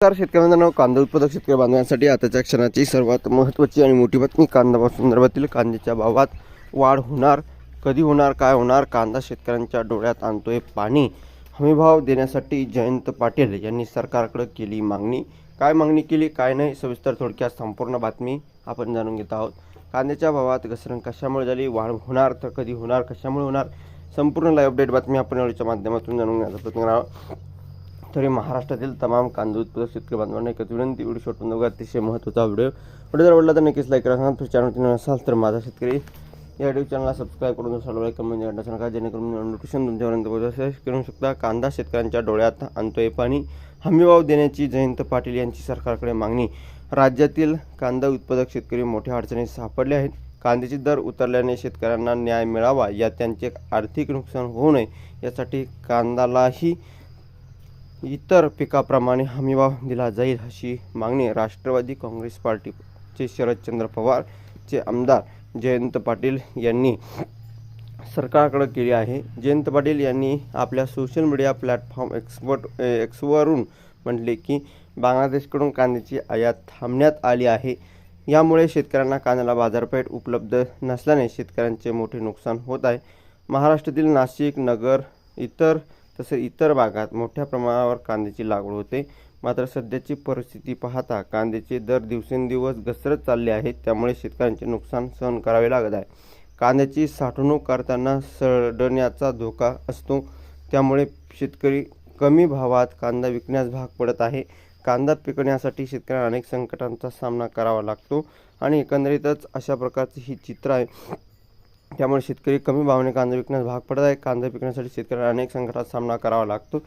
नमस्कार शेतकरी बांधवांना कांदा उत्पादक शेतकरी बांधवांसाठी आताच्या क्षणाची सर्वात महत्त्वाची आणि मोठी बातमी कांदा संदर्भातील कांद्याच्या भावात वाढ होणार कधी होणार काय होणार कांदा शेतकऱ्यांच्या डोळ्यात आणतोय पाणी. हमीभाव देण्यासाठी जयंत पाटील यांनी सरकारकडे केली मागणी. काय मागणी केली काय नाही सविस्तर थोडक्यात संपूर्ण बातमी आपण जाणून घेत आहोत. कांद्याच्या भावात घसरण कशामुळे झाली वाढ होणार तर कधी होणार कशामुळे होणार? संपूर्ण लाईव्ह अपडेट बातमी आपण याच्या माध्यमातून जाणून घेण्याचा प्रयत्न करावा तरी महाराष्ट्रातील तमाम कांदा उत्पादक शेतकरी बांधवांना एकच विनंती व्हिडिओ शोटून बघा अतिशय महत्त्वाचा व्हिडिओ. व्हिडिओ जर आवडला तर नक्कीच लाईक करा. चॅनल असाल तर माझा शेतकरी या व्हिडिओ चॅनलला सबस्क्राईब करून सर्व कमेंट करण्याचं नका. जेणेकरून नोटिफिकेशन तुमच्यापर्यंत पोहोचू करू शकता. कांदा शेतकऱ्यांच्या डोळ्यात आणतोय पाणी. हमीभाव देण्याची जयंत पाटील यांची सरकारकडे मागणी. राज्यातील कांदा उत्पादक शेतकरी मोठ्या अडचणीत सापडले आहेत. कांद्याचे दर उतरल्याने शेतकऱ्यांना न्याय मिळावा या त्यांचे आर्थिक नुकसान होऊ नये यासाठी कांदालाही इतर पिकाप्रमाणे हमीभाव दिला जाईल अशी मागणी राष्ट्रवादी काँग्रेस पार्टीचे शरदचंद्र पवारचे आमदार जयंत पाटील यांनी सरकारकडे केली आहे. जयंत पाटील यांनी आपल्या सोशल मीडिया प्लॅटफॉर्म एक्सपर्ट एक्सवरून म्हटले की बांगलादेशकडून कांद्याची आयात थांबण्यात आली आहे. यामुळे शेतकऱ्यांना कांद्याला बाजारपेठ उपलब्ध नसल्याने शेतकऱ्यांचे मोठे नुकसान होत आहे. महाराष्ट्रातील नाशिक नगर इतर तसेच इतर भागात मोठ्या प्रमाणावर कांद्याची लागवड होते. मात्र सध्याची परिस्थिती पाहता कांद्याचे दर दिवसेंदिवस घसरत चालले आहेत. त्यामुळे शेतकऱ्यांचे नुकसान सहन करावे लागत आहे. कांद्याची साठवणूक करताना सडण्याचा धोका असतो. त्यामुळे शेतकरी कमी भावात कांदा विकण्यास भाग पडत आहे. कांदा पिकण्यासाठी शेतकऱ्यांना अनेक संकटांचा सामना करावा लागतो आणि एकंदरीतच अशा प्रकारची ही चित्र आहे. त्यामुळे शेतकरी कमी भावाने कांदा विकण्यास भाग पडत आहे कांदा पिकण्यासाठी शेतकऱ्यांना अनेक संकटाचा सामना करावा लागतो.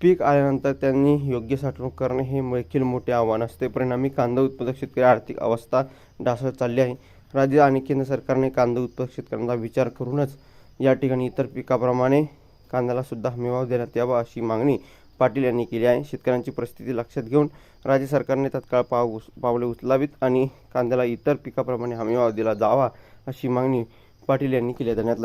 पीक आल्यानंतर त्यांनी योग्य साठवणूक करणे हे देखील मोठे आव्हान असते. परिणामी कांदा उत्पादक शेतकरी आर्थिक अवस्था ढासळत चालली आहे. राज्य आणि केंद्र सरकारने कांदा उत्पादक शेतकऱ्यांचा विचार करूनच या ठिकाणी इतर पिकाप्रमाणे कांद्याला सुद्धा हमीभाव देण्यात यावा अशी मागणी पाटील यांनी केली आहे. शेतकऱ्यांची परिस्थिती लक्षात घेऊन राज्य सरकारने तत्काळ पाव पावले उचलावीत आणि कांद्याला इतर पिकाप्रमाणे हमीभाव दिला जावा अशी मागणी पाटील यांनी केली आहे धन्यवाद